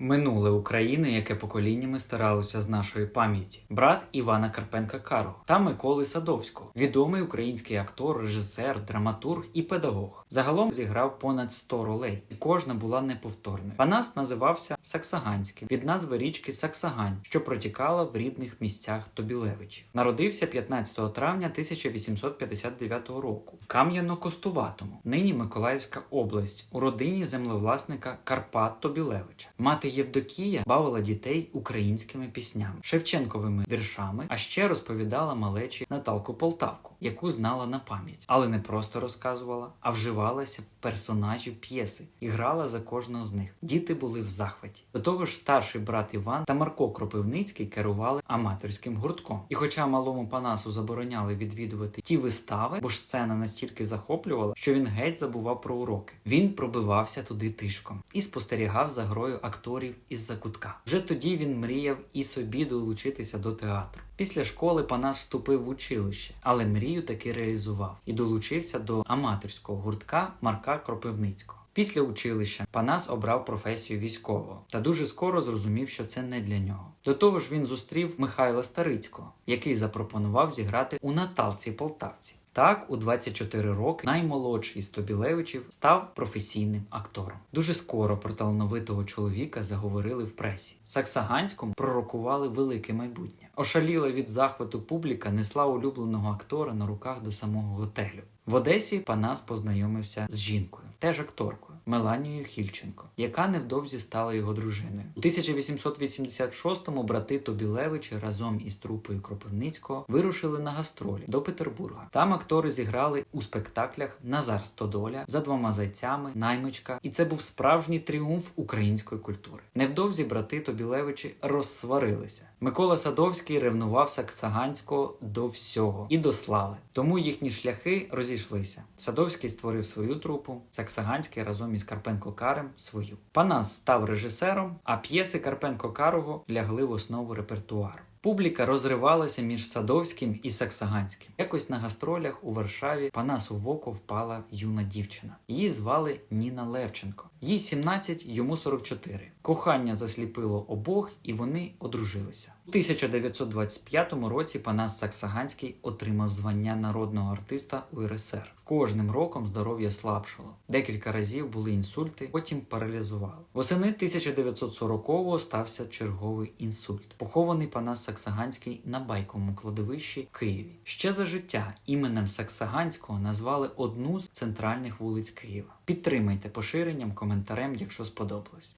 Минуле України, яке поколіннями старалося з нашої пам'яті, брат Івана Карпенка Карого та Миколи Садовського, відомий український актор, режисер, драматург і педагог. Загалом зіграв понад 100 ролей, і кожна була неповторною. Панас називався Саксаганським від назви річки Саксагань, що протікала в рідних місцях Тобілевичів. Народився 15 травня 1859 року в Кам'яно-Костуватому, нині Миколаївська область, у родині землевласника Карпат Тобілевича. Мати Євдокія бавила дітей українськими піснями, Шевченковими віршами, а ще розповідала малечі Наталку Полтавку, яку знала на пам'ять, але не просто розказувала, а вживалася в персонажів п'єси і грала за кожного з них. Діти були в захваті. До того ж, старший брат Іван та Марко Кропивницький керували аматорським гуртком. І хоча малому Панасу забороняли відвідувати ті вистави, бо ж сцена настільки захоплювала, що він геть забував про уроки. Він пробивався туди тишком і спостерігав за грою акторів із-за кутка. Вже тоді він мріяв і собі долучитися до театру. Після школи Панас вступив в училище, але мрію таки реалізував і долучився до аматорського гуртка Марка Кропивницького. Після училища Панас обрав професію військового та дуже скоро зрозумів, що це не для нього. До того ж, він зустрів Михайла Старицького, який запропонував зіграти у Наталці Полтавці. Так, у 24 роки наймолодший з Тобілевичів став професійним актором. Дуже скоро про талановитого чоловіка заговорили в пресі. Саксаганському пророкували велике майбутнє. Ошаліла від захвату публіка несла улюбленого актора на руках до самого готелю. В Одесі Панас познайомився з жінкою, теж акторкою. Меланією Хільченко, яка невдовзі стала його дружиною. У 1886-му брати Тобілевичі разом із трупою Кропивницького вирушили на гастролі до Петербурга. Там актори зіграли у спектаклях Назар Стодоля за двома зайцями, наймичка, і це був справжній тріумф української культури. Невдовзі брати Тобілевичі розсварилися. Микола Садовський ревнував Саксаганського до всього і до слави. Тому їхні шляхи розійшлися. Садовський створив свою трупу, Саксаганський разом із Карпенко Карем свою. Панас став режисером, а п'єси Карпенко Карого лягли в основу репертуару. Публіка розривалася між Садовським і Саксаганським. Якось на гастролях у Варшаві Панасу в око впала юна дівчина. Її звали Ніна Левченко. Їй 17, йому 44. Кохання засліпило обох, і вони одружилися. У 1925 році Панас Саксаганський отримав звання народного артиста УРСР. З кожним роком здоров'я слабшало. Декілька разів були інсульти, потім паралізували. Восени 1940-го стався черговий інсульт. Похований Панас Саксаганський на байковому кладовищі в Києві. Ще за життя іменем Саксаганського назвали одну з центральних вулиць Києва. Підтримайте поширенням, коментарем, якщо сподобалось.